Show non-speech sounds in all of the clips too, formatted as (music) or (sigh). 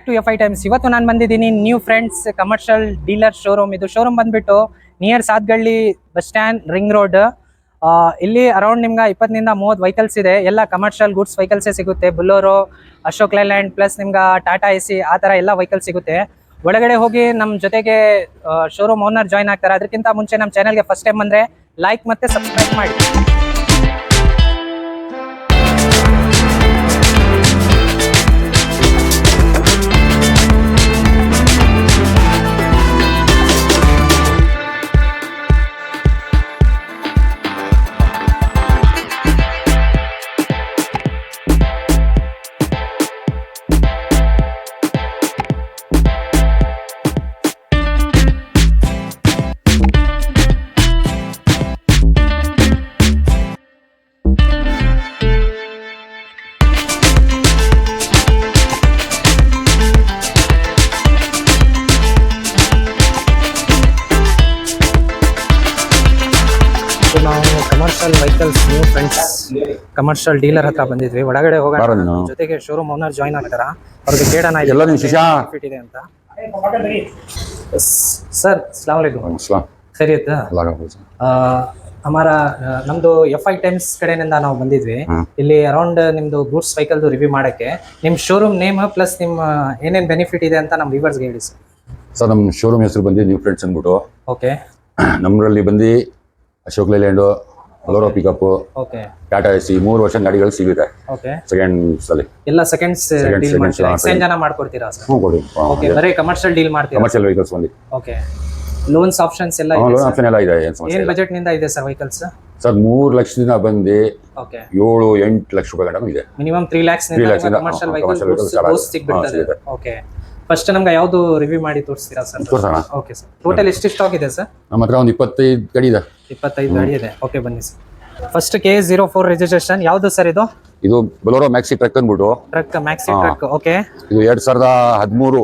Back to F I times ಇವತ್ತು ನಾನು ಬಂದಿದ್ದೀನಿ new friends commercial dealer showroom ಇದು ಶೋರೂಮ್ ಬಂದ್ಬಿಟ್ಟು near Sadgalli bus stand ring road ಇಲ್ಲಿ ಅರೌಂಡ್ ನಿಮ್ಗೆ ಇಪ್ಪತ್ತರಿಂದ ಮೂವತ್ತು ವೆಹಿಕಲ್ಸ್ ಇದೆ. ಎಲ್ಲ ಕಮರ್ಷಿಯಲ್ ಗುಡ್ಸ್ ವೆಹಿಕಲ್ಸೇ ಸಿಗುತ್ತೆ. ಬುಲೋರೋ, ಅಶೋಕ್ ಲೈಲ್ಯಾಂಡ್ ಪ್ಲಸ್ ನಿಮ್ಗೆ ಟಾಟಾ ಎ ಸಿ ಆ ಥರ ಎಲ್ಲ ವೆಹಿಕಲ್ ಸಿಗುತ್ತೆ. ಒಳಗಡೆ ಹೋಗಿ ನಮ್ಮ ಜೊತೆಗೆ ಶೋರೂಮ್ ಓನರ್ ಜಾಯ್ನ್ ಆಗ್ತಾರೆ. ಅದಕ್ಕಿಂತ ಮುಂಚೆ ನಮ್ಮ ಚಾನಲ್ಗೆ ಫಸ್ಟ್ ಟೈಮ್ ಬಂದರೆ ಲೈಕ್ ಮತ್ತು ಸಬ್ಸ್ಕ್ರೈಬ್ ಮಾಡಿ. ಕಮರ್ಷಿಯಲ್ ಡೀಲರ್ ಹತ್ರ ಬಂದಿದ್ವಿ ಒಳಗಡೆ ಹೋಗೋಣ ಬಾರೋ ನೀನು. ಜೊತೆಗೆ ಶೋರೂಮ್ ಓನರ್ ಜಾಯ್ನ್ ಆಗ್ತಾರ ಅವ್ರಿಗೆ ಕೇಳೋಣ ಎಲ್ಲ ನಿಮ್ ಶಿಷ್ಯ? benefit ಇದೆ ಅಂತ ಸರ್ ಸಲಾಮಲೈಕುಮ್ अस्सलाम ಖರೀತ್ अल्लाह का फजल ಹಮಾರಾ ಆ, ನಮ್ದು ಎಫ್ ಐ ಟೈಮ್ಸ್ ಕಡೆಯಿಂದ ನಾವು ಬಂದಿದ್ವಿ ಹ್ಮ್. ಇಲ್ಲಿ ಅರೌಂಡ್ ನಿಮ್ದು ಗೂಡ್ಸ್ ವೆಹಿಕಲ್ದು ರಿವ್ಯೂ ಮಾಡಕ್ಕೆ ನಿಮ್ ಶೋರೂಮ್ ನೇಮ್ ಪ್ಲಸ್ ನಿಮ್ಮ ಏನೇನ್ ಬೆನಿಫಿಟ್ ಇದೆ ಅಂತ ನಮ್ಮ ವ್ಯೂವರ್ಸ್ಗೆ ಹೇಳಿ ಸರ್ ಸರ್ ನಮ್ಮ ಶೋರೂಮ್ ಹೆಸರು ಬಂದು ನ್ಯೂ ಫ್ರೆಂಡ್ಸ್ ಅಂದ್ಬಿಟ್ಟು ಓಕೆ (clears throat) ನಮ್ಮರಲ್ಲಿ ಬಂದು Ashok Leyland Bolero pickup okay Tata Ace C ಮೂರು ವರ್ಷ ಗಾಡಿಗಳು ಸಿಗುತ್ತೆ ಓಕೆ ಸೆಕೆಂಡ್ಸ್ ಅಲ್ಲಿ ಎಲ್ಲ ಸೆಕೆಂಡ್ಸ್ ಡೀಲ್ ಮಾಡ್ತೀರಾ? ಎಕ್ಸ್ಚೇಂಜ್ ಜನ ಮಾಡ್ಕೊಡ್ತೀರಾ ಸರ್ ಹ್ಞೂ ಕೊಡಿ. ಓಕೆ ಬರೀ ಕಮರ್ಷಿಯಲ್ ಡೀಲ್ ಮಾಡ್ತೀರಾ? ಕಮರ್ಷಿಯಲ್ ವೆಹಿಕಲ್ಸ್ ಬಂದು ಓಕೆ ಲೋನ್ಸ್ ಆಪ್ಷನ್ಸ್ ಎಲ್ಲ ಇದೆ ಲೋನ್ ಆಪ್ಷನ್ ಎಲ್ಲ ಇದೆ ಏನು ಸಮಸ್ಯೆ ಏನು ಬಜೆಟ್ನಿಂದ ಇದೆ ಸರ್ ವೆಹಿಕಲ್ಸ್ ಸರ್ ಮೂರು ಲಕ್ಷದಿಂದ ಬಂದು ಓಕೆ ಏಳು ಎಂಟು ಲಕ್ಷ ರೂಪಾಯಿ ಮೇಡಮ್ ಇದೆ. ಮಿನಿಮಮ್ ತ್ರೀ ಲ್ಯಾಕ್ಸ್ನಿಂದ lakhs ಕಮರ್ಷಿಯಲ್ ವೆಹಿಕಲ್ಸ್ ಸಿಗ್ಬಿಡ್ತದೆ. ಓಕೆ ಫಸ್ಟ್ ನಮ್ಗೆ ಯಾವ್ದು ರಿವ್ಯೂ ಮಾಡಿ ತೋರಿಸ್ತೀರಾ ಸರ್ ತೋರ್ಸೋಣ. Okay sir. ಟೋಟಲ್ ಎಷ್ಟು ಸ್ಟಾಕ್ ಇದೆ ಸರ್ ನಮ್ಮ ಹತ್ರ ಒಂದು ಇಪ್ಪತ್ತೈದು ಗಾಡಿ ಇದೆ. ಇಪ್ಪತ್ತೈದು ಗಾಡಿ ಇದೆ. ಓಕೆ ಬನ್ನಿ sir first K zero four registration ಯಾವ್ದು ಸರ್ ಇದು? ಇದು ಬಲೋರೋ ಮ್ಯಾಕ್ಸಿ ಟ್ರಕ್ ಅಂದ್ಬಿಟ್ಟು. ಟ್ರಕ್ ಮ್ಯಾಕ್ಸಿ ಟ್ರಕ್ ಓಕೆ ಇದು ಎರಡು ಸಾವಿರದ ಹದಿಮೂರು.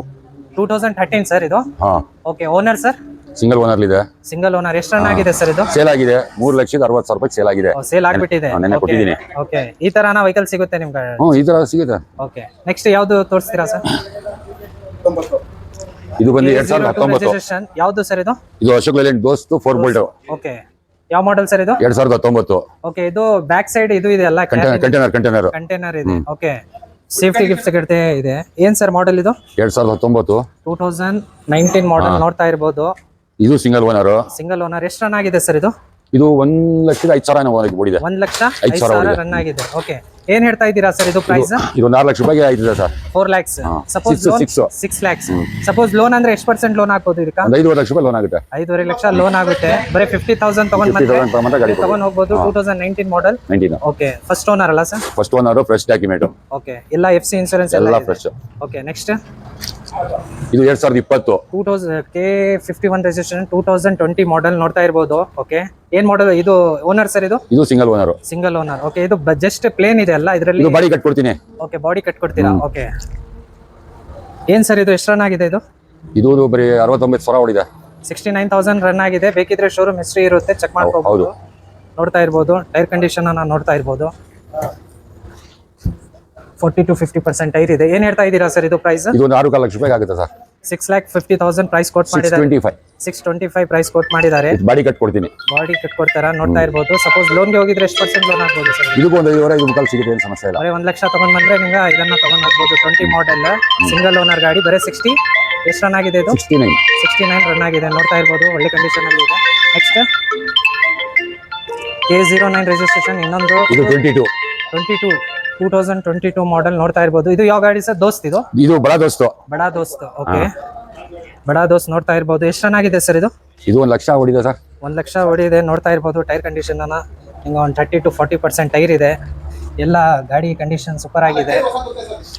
ಟೂ ತೌಸಂಡ್ ಥರ್ಟೀನ್ ಸರ್ ಇದು? ಹಾಂ. Okay owner sir single owner ಇದೆ ಸಿಂಗಲ್ ಓನರ್ ಎಷ್ಟು ರನ್ ಆಗಿದೆ ಸರ್ ಇದು? ಸೇಲ್ ಆಗಿದೆ. ಮೂರ್ ಲಕ್ಷದ ಅರವತ್ತು ಸಾವಿರ ರೂಪಾಯಿ ಸೇಲ್ ಆಗಿದೆ. ಸೇಲ್ ಆಗ್ಬಿಟ್ಟಿದೆ. ನೆನ್ನೆ ಕೊಟ್ಟಿದ್ದೀನಿ. ಓಕೆ ಈ ತರನ ವೆಹಿಕಲ್ ಸಿಗುತ್ತೆ ನಿಮ್ಗೆ? ಹ್ಞೂ ಈ ತರ ಸಿಗುತ್ತೆ. ಓಕೆ ನೆಕ್ಸ್ಟ್ ಯಾವ್ದು ತೋರಿಸ್ತೀರಾ ಸರ್ (coughs) ಇದು ಬಂದು ಎರಡ್ ಸಾವಿರದ ಹತ್ತೊಂಬತ್ತು. ಯಾವ್ದು ಸರ್ ಇದು? ಇದು Ashok Leyland Dost four bold okay. ಯಾವ ಮಾಡೆಲ್ ಸರ್ ಇದು? ಎರಡ್ ಸಾವಿರದ ಹತ್ತೊಂಬತ್ತು. ಓಕೆ ಇದು ಬ್ಯಾಕ್ ಸೈಡ್ ಇದು ಇದೆ ಅಲ್ಲ? ಕಂಟೈನರ್ ಕಂಟೈನರ್ ಕಂಟೈನರ್ ಕಂಟೈನರ್ ಇದೆ. ಓಕೆ. ಸೇಫ್ಟಿ ಗಿಫ್ಟ್ ಸಿಗುತ್ತೆ ಇದೆ. ಏನ್ ಸರ್ ಮಾಡೆಲ್ ಇದು? ಎರಡ್ ಸಾವಿರದ ಹತ್ತೊಂಬತ್ತು. ಟೂ ತೌಸಂಡ್ ನೈನ್ಟೀನ್ ಮಾಡೆಲ್ ನೋಡ್ತಾ ಇರ್ಬೋದು. ಇದು ಸಿಂಗಲ್ ಓನರ್ ಸಿಂಗಲ್ ಓನರ್ ಎಷ್ಟು ರನ್ ಆಗಿದೆ ಸರ್ ಇದು? ಇದು ಒಂದ್ ಲಕ್ಷದ ಐದು ಸಾವಿರ ಓಡಿದೆ ಒಂದ್ ಲಕ್ಷ ಐದ್ ಸಾವಿರ ರನ್ ಆಗಿದೆ. ಓಕೆ ಏನ್ ಹೇಳ್ತಾ ಇದ್ದೀರಾ ಸರ್ ಇದು ಪ್ರೈಸ್ ಇದು ನಾಲ್ಕು ಲಕ್ಷ ರೂಪಾಯಿ ಆಯ್ತಿದೆ sir four lakhs suppose loan six lakhs suppose loan ಅಂದ್ರೆ ಎಷ್ಟು ಪರ್ಸೆಂಟ್ ಲೋನ್ ಹಾಕೋದು ಇದಕ್ಕೆ? ಐದುವರೆ ಲಕ್ಷ ರೂಪಾಯಿ ಲೋನ್ ಆಗುತ್ತೆ. ಐದೂವರೆ ಲಕ್ಷ ಲೋನ್ ಆಗುತ್ತೆ. ಬರೀ ಫಿಫ್ಟಿ ತೌಸಂಡ್ ತಗೊಂಡ್ ಮತ್ತೆ ತಗೊಂಡ್ ಹೋಗ್ಬೋದು. Two thousand nineteen model okay first owner ಅಲ್ಲ sir first owner fresh document okay ಎಲ್ಲ ಎಫ್ ಸಿ ಇನ್ಸೂರೆನ್ಸ್ ಎಲ್ಲ ಫ್ರೆಶ್ ಓಕೆ ನೆಕ್ಸ್ಟ್ ಇದು ಎರಡ್ ಸಾವಿರದ ಇಪ್ಪತ್ತು. Two thousand K fifty one registration two thousand twenty model ನೋಡ್ತಾ ಇರ್ಬೋದು ಓಕೆ ಏನ್ ಮಾಡೆಲ್ ಇದು ಓನರ್ ಸರ್ ಇದು? ಇದು single owner single owner okay ಇದು ಜಸ್ಟ್ ಪ್ಲೇನ್ ಇದೆ ಅಲ್ಲ ಇದರಲ್ಲಿ? ಇದು ಬಾಡಿ ಕಟ್ಕೊಡ್ತೀನಿ. ಓಕೆ ಬಾಡಿ ಕಟ್ ಕೊಡ್ತೀರಾ ಓಕೆ ಏನ್ ಸರ್ ಇದು ಎಷ್ಟು ರನ್ ಆಗಿದೆ ಇದು? ಇದು ಬರೀ ಅರವತ್ತೊಂಬತ್ತು ಸಾವಿರ ಓಡಿದೆ. ಸಿಕ್ಸ್ಟಿ ನೈನ್ ತೌಸಂಡ್ ರನ್ ಆಗಿದೆ ಬೇಕಿದ್ರೆ ಶೋರೂಮ್ ಹಿಸ್ಟ್ರಿ ಇರುತ್ತೆ ಚೆಕ್ ಮಾಡ್ಕೋಬಹುದು ನೋಡ್ತಾ ಇರ್ಬೋದು ಟೈರ್ ಕಂಡೀಷನ್ ಅನ್ನ ನೋಡ್ತಾ ಇರ್ಬೋದು. Forty to fifty percent tyre ಇದೆ. ಏನ್ ಹೇಳ್ತಾ ಇದ್ದೀರಾ ಸರ್ ಇದು ಪ್ರೈಸ್ ಇದು ಒಂದು ಆರು ಲಕ್ಷ ರೂಪಾಯಿ ಆಗುತ್ತೆ sir. Six lakh fifty thousand price quote ಮಾಡಿದ್ದಾರೆ. Six twenty five price quote ಮಾಡಿದ್ದಾರೆ. ಬಾಡಿ ಕಟ್ ಕೊಡ್ತೀನಿ. ಬಾಡಿ ಕಟ್ ಕೊಡ್ತಾರಾ? ನೋಡ್ತಾ ಇರ್ಬೋದು. ಸಪೋಸ್ ಲೋನ್ಗೆ ಹೋಗಿದ್ರೆ ಎಷ್ಟು ಪರ್ಸೆಂಟ್ ಲೋನ್ ಆಗ್ಬೋದು ಸರ್? ಇದು ಒಂದು ಐದುವರೆ ಐದು ಮುಖಾಲ್ ಸಿಗುತ್ತೆ ಏನು ಸಮಸ್ಯೆ ಇಲ್ಲ. ಬರೀ ಒಂದು ಲಕ್ಷ ತಗೊಂಡ್ ಬಂದ್ರೆ ನಿಮ್ಗೆ ಇದನ್ನ ತಗೊಂಡ್ ಹೋಗ್ಬೋದು. ಟ್ವೆಂಟಿ ಮಾಡೆಲ್ ಸಿಂಗಲ್ ಓನರ್ ಗಾಡಿ ಬರೀ ಸಿಕ್ಸ್ಟಿ ಎಷ್ಟು ರನ್ ಆಗಿದೆ ಇದು? Sixty nine sixty nine run ಆಗಿದೆ. ನೋಡ್ತಾ ಇರ್ಬೋದು. ಒಳ್ಳೆ ಕಂಡೀಷನ್ ಅಲ್ಲಿ ಇದೆ. Next K zero nine registration ಇನ್ನೊಂದು ಇದು twenty two twenty two two thousand twenty two model ನೋಡ್ತಾ ಇರ್ಬೋದು. ಇದು ಯಾವ ಗಾಡಿ ಸರ್? ದೋಸ್ತ್ ಇದು? ಇದು ಬಡ ದೋಸ್ತು. ಬಡಾ ದೋಸ್ತ್ ಓಕೆ. ಬಡಾ ದೋಸ್ತ್ ನೋಡ್ತಾ ಇರ್ಬೋದು. ಎಷ್ಟು ರನ್ ಆಗಿದೆ ಸರ್ ಇದು? ಇದು ಒಂದು ಲಕ್ಷ ಹೊಡಿದೆ ಸರ್. ಒಂದ್ ಲಕ್ಷ ಹೊಡಿದೆ ನೋಡ್ತಾ ಇರ್ಬೋದು ಟೈರ್ ಕಂಡೀಷನ್ ಅನ್ನ. ಹಿಂಗ ಒಂದು thirty to forty percent tyre ಇದೆ. ಎಲ್ಲ ಗಾಡಿ ಕಂಡೀಷನ್ ಸೂಪರ್ ಆಗಿದೆ.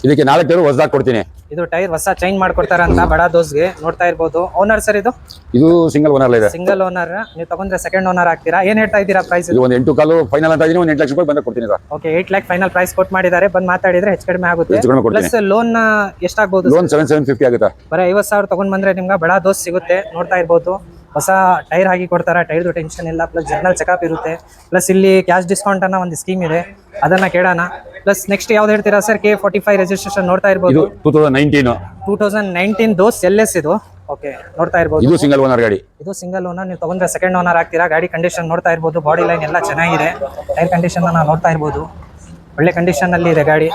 ಇದಕ್ಕೆ ನಾಲ್ಕು ಟೈರು ಹೊಸದಾಗಿ ಕೊಡ್ತೀನಿ. ಇದು ಟೈರ್ ಹೊಸ ಚೇಂಜ್ ಮಾಡ್ಕೊಡ್ತಾರ ಅಂತ ಬಡ ದೋಸ್ಗೆ ನೋಡ್ತಾ ಇರ್ಬೋದು. ಓನರ್ ಸರ್ ಇದು? ಇದು ಸಿಂಗಲ್ ಓನರ್ ಇದೆ. ಸಿಂಗಲ್ ಓನರ್ ನೀವು ತಗೊಂಡ್ರೆ ಸೆಕೆಂಡ್ ಓನರ್ ಆಗ್ತೀರಾ? ಏನ್ ಹೇಳ್ತಾ ಇದ್ದೀರಾ ಪ್ರೈಸ್ ಇದು? ಒಂದು ಎಂಟು ಕಾಲು ಫೈನಲ್ ಅಂತ ಇದೀನಿ ಒಂದು ಎಂಟು ಲಕ್ಷ ರೂಪಾಯಿ ಬಂದ ಕೊಡ್ತೀನಿ sir. Okay eight lakh final price quote ಮಾಡಿದ್ದಾರೆ. ಬಂದ್ ಮಾತಾಡಿದ್ರೆ ಹೆಚ್ಚು ಕಡಿಮೆ ಆಗುತ್ತೆ. ಹೆಚ್ಚು ಕಡಿಮೆ ಕೊಡ್ತೀನಿ. ಪ್ಲಸ್ ಲೋನ್ ಎಷ್ಟಾಗ್ಬೋದು ಲೋನ್ ಸೆವೆನ್ ಸೆವೆನ್ ಫಿಫ್ಟಿ ಆಗುತ್ತೆ. ಬರೀ ಐವತ್ತು ಸಾವಿರ ತಗೊಂಡ್ ಬಂದ್ರೆ ನಿಮ್ಗೆ ಬಡ ದೋಸ್ ಸಿಗುತ್ತೆ. ನೋಡ್ತಾ ಇರ್ಬೋದು. ಹೊಸ ಟೈರ್ ಹಾಕಿ ಕೊಡ್ತಾರೆ ಟೈರ್ದು ಟೆನ್ಷನ್ ಇಲ್ಲ ಪ್ಲಸ್ ಜರ್ನಲ್ ಚೆಕಪ್ ಇರುತ್ತೆ ಪ್ಲಸ್ ಇಲ್ಲಿ ಕ್ಯಾಶ್ ಡಿಸ್ಕೌಂಟ್ ಅನ್ನೋ ಒಂದು ಸ್ಕೀಮ್ ಇದೆ ಅದನ್ನ ಕೇಳೋಣ. ಪ್ಲಸ್ ನೆಕ್ಸ್ಟ್ ಯಾವ್ದು ಹೇಳ್ತೀರಾ sir K forty five registration ನೋಡ್ತಾ ಇರ್ಬೋದು. Two thousand nineteen two thousand nineteen Dost L S ಇದು. ಓಕೆ ನೋಡ್ತಾ ಇರ್ಬೋದು. ಇದು ಸಿಂಗಲ್ ಓನರ್ ಗಾಡಿ. ಇದು ಸಿಂಗಲ್ ಓನರ್ ನೀವು ತಗೊಂಡ್ರೆ ಸೆಕೆಂಡ್ ಓನರ್ ಆಗ್ತೀರಾ? ಗಾಡಿ ಕಂಡೀಷನ್ ನೋಡ್ತಾ ಇರ್ಬೋದು ಬಾಡಿ ಲೈನ್ ಎಲ್ಲ ಚೆನ್ನಾಗಿದೆ. ಟೈರ್ ಕಂಡೀಷನ್ ನಾವು ನೋಡ್ತಾ ಇರ್ಬೋದು. ಒಳ್ಳೆ ಕಂಡೀಷನ್ ಅಲ್ಲಿ ಇದೆ ಗಾಡಿ.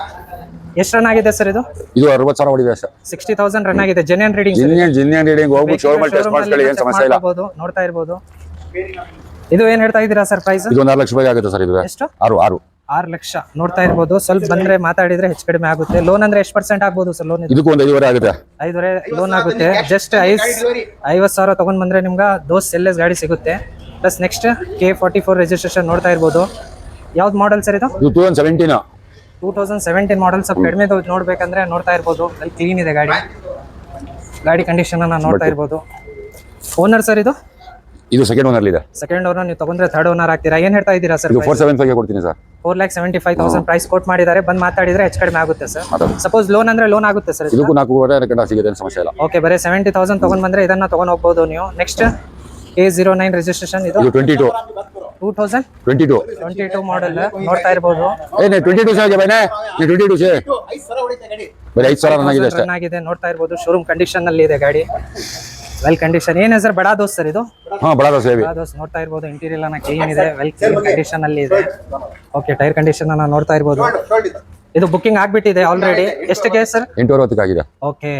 ಎಷ್ಟು ರನ್ ಆಗಿದೆ ಸರ್ ಇದು? ಇದು ಅರವತ್ತು ಸಾವಿರ ಹೊಡಿದೆ ಸರ್ ಸಿಕ್ಸ್ಟಿ ತೌಸಂಡ್ ರನ್ ಆಗಿದೆ. Genuine reading genuine genuine reading ಹೋಗ್ಬಿಟ್ಟು ಶೋರೂಮ್ ಟೆಸ್ಟ್ ಮಾಡಿಸ್ಕೊಳ್ಳಿ ಏನು ಸಮಸ್ಯೆ ಇಲ್ಲ. ನೋಡ್ತಾ ಇರ್ಬೋದು. ಇದು ಏನ್ ಹೇಳ್ತಾ ಇದ್ದೀರಾ ಸರ್ ಪ್ರೈಸ್ ಇದು ಒಂದು ಆರು ಲಕ್ಷ ರೂಪಾಯಿ ಆಗುತ್ತೆ ಸರ್ ಇದು ಎಷ್ಟು? ಆರು ಆರು. ಆರು ಲಕ್ಷ ನೋಡ್ತಾ ಇರ್ಬೋದು. ಸ್ವಲ್ಪ ಬಂದ್ರೆ ಮಾತಾಡಿದ್ರೆ ಹೆಚ್ಚು ಕಡಿಮೆ ಆಗುತ್ತೆ. ಲೋನ್ ಅಂದ್ರೆ ಎಷ್ಟು ಪರ್ಸೆಂಟ್ ಆಗ್ಬೋದು ಸರ್ ಲೋನ್ ಇದಕ್ಕೂ ಒಂದು ಐದುವರೆ ಆಗುತ್ತೆ. ಐದುವರೆ ಲೋನ್ ಆಗುತ್ತೆ. ಜಸ್ಟ್ ಐಸ್ ಐವತ್ತು ಸಾವಿರ ತಗೊಂಡ್ ಬಂದ್ರೆ ನಿಮ್ಗೆ ದೋಸ್ ಎಲ್ ಎಸ್ ಗಾಡಿ ಸಿಗುತ್ತೆ. Plus next K forty four registration ನೋಡ್ತಾ ಇರ್ಬೋದು. ಯಾವ್ದು ಮಾಡೆಲ್ ಸರ್ ಇದು? ಇದು two thousand seventeen two thousand seventeen model ಸ್ವಲ್ಪ ಕಡಿಮೆ ನೋಡ್ಬೇಕಂದ್ರೆ ನೋಡ್ತಾ ಇರ್ಬೋದು. ಅಲ್ಲಿ ಕ್ಲೀನ್ ಇದೆ ಗಾಡಿ. ಗಾಡಿ ಕಂಡೀಷನ್ ಅನ್ನ ನೋಡ್ತಾ ಇರ್ಬೋದು. ಓನರ್ ಸರ್ ಇದು? ಇದು ಸೆಕೆಂಡ್ ಓನರ್ ಇದೆ ಸೆಕೆಂಡ್ ಓನರ್ ನೀವು ತಗೊಂಡ್ರೆ ಥರ್ಡ್ ಓನರ್ ಆಗ್ತೀರಾ? ಏನ್ ಹೇಳ್ತಾ ಇದ್ದೀರಾ ಸರ್ ಇದು ಫೋರ್ ಸೆವೆನ್ ಫೈವ್ ಕೊಡ್ತೀನಿ sir four lakh seventy five thousand price quote ಮಾಡಿದ್ದಾರೆ. ಬಂದ್ ಮಾತಾಡಿದ್ರೆ ಹೆಚ್ಚು ಕಡಿಮೆ ಆಗುತ್ತೆ ಸರ್ ಸಪೋಸ್ ಲೋನ್ ಅಂದ್ರೆ ಲೋನ್ ಆಗುತ್ತೆ ಸರ್ ಇದಕ್ಕೂ ನಾಲ್ಕು ಗಂಟೆ ಸಿಗುತ್ತೆ ಸಮಸ್ಯೆ ಇಲ್ಲ. ಓಕೆ ಬರೀ ಸೆವೆಂಟಿ ತೌಸಂಡ್ ತಗೊಂಡ್ ಬಂದ್ರೆ ಇದನ್ನ ತಗೊಂಡ್ ಹೋಗ್ಬೋದು ನೀವು. Next A zero nine registration ಇದು. ಇದು twenty two two thousand twenty two twenty two model ನೋಡ್ತಾ ಇರ್ಬೋದು. ಏ ನೀ ಟ್ವೆಂಟಿ ಟು ಸರ್ ಬೈನೆ? ಟ್ವೆಂಟಿ ಟು ಸೇ? ಬರೀ ಐದು ಸಾವಿರ ಅಷ್ಟೇ. ಆಗಿದೆ ನೋಡ್ತಾ ಇರ್ಬೋದು ಶೋರೂಮ್ ಕಂಡೀಷನ್ ಅಲ್ಲಿ ಇದೆ ಗಾಡಿ. ವೆಲ್ ಕಂಡೀಷನ್ ಏನ್ ಸರ್ ಬಡಾ ದೋಸ್ ಸರ್ ಇದು? ಹಾಂ ಬಡ ದೋಸ್ ಬಡಾ ದೋಸ್ ನೋಡ್ತಾ ಇರ್ಬೋದು ಇಂಟೀರಿಯರ್ ಅನ್ನ ಕ್ಲೀನ್ ಇದೆ ವೆಲ್ ಕಂಡೀಷನ್ ಅಲ್ಲಿ ಇದೆ. ಓಕೆ ಟೈರ್ ಕಂಡೀಷನ್ ಅನ್ನ ನೋಡ್ತಾ ಇರ್ಬೋದು. ಇದು ಬುಕಿಂಗ್ ಆಗ್ಬಿಟ್ಟಿದೆ ಆಲ್ರೆಡಿ ಎಷ್ಟಕ್ಕೆ ಸರ್? ಎಂಟು ಆಗಿದೆ ಓಕೆ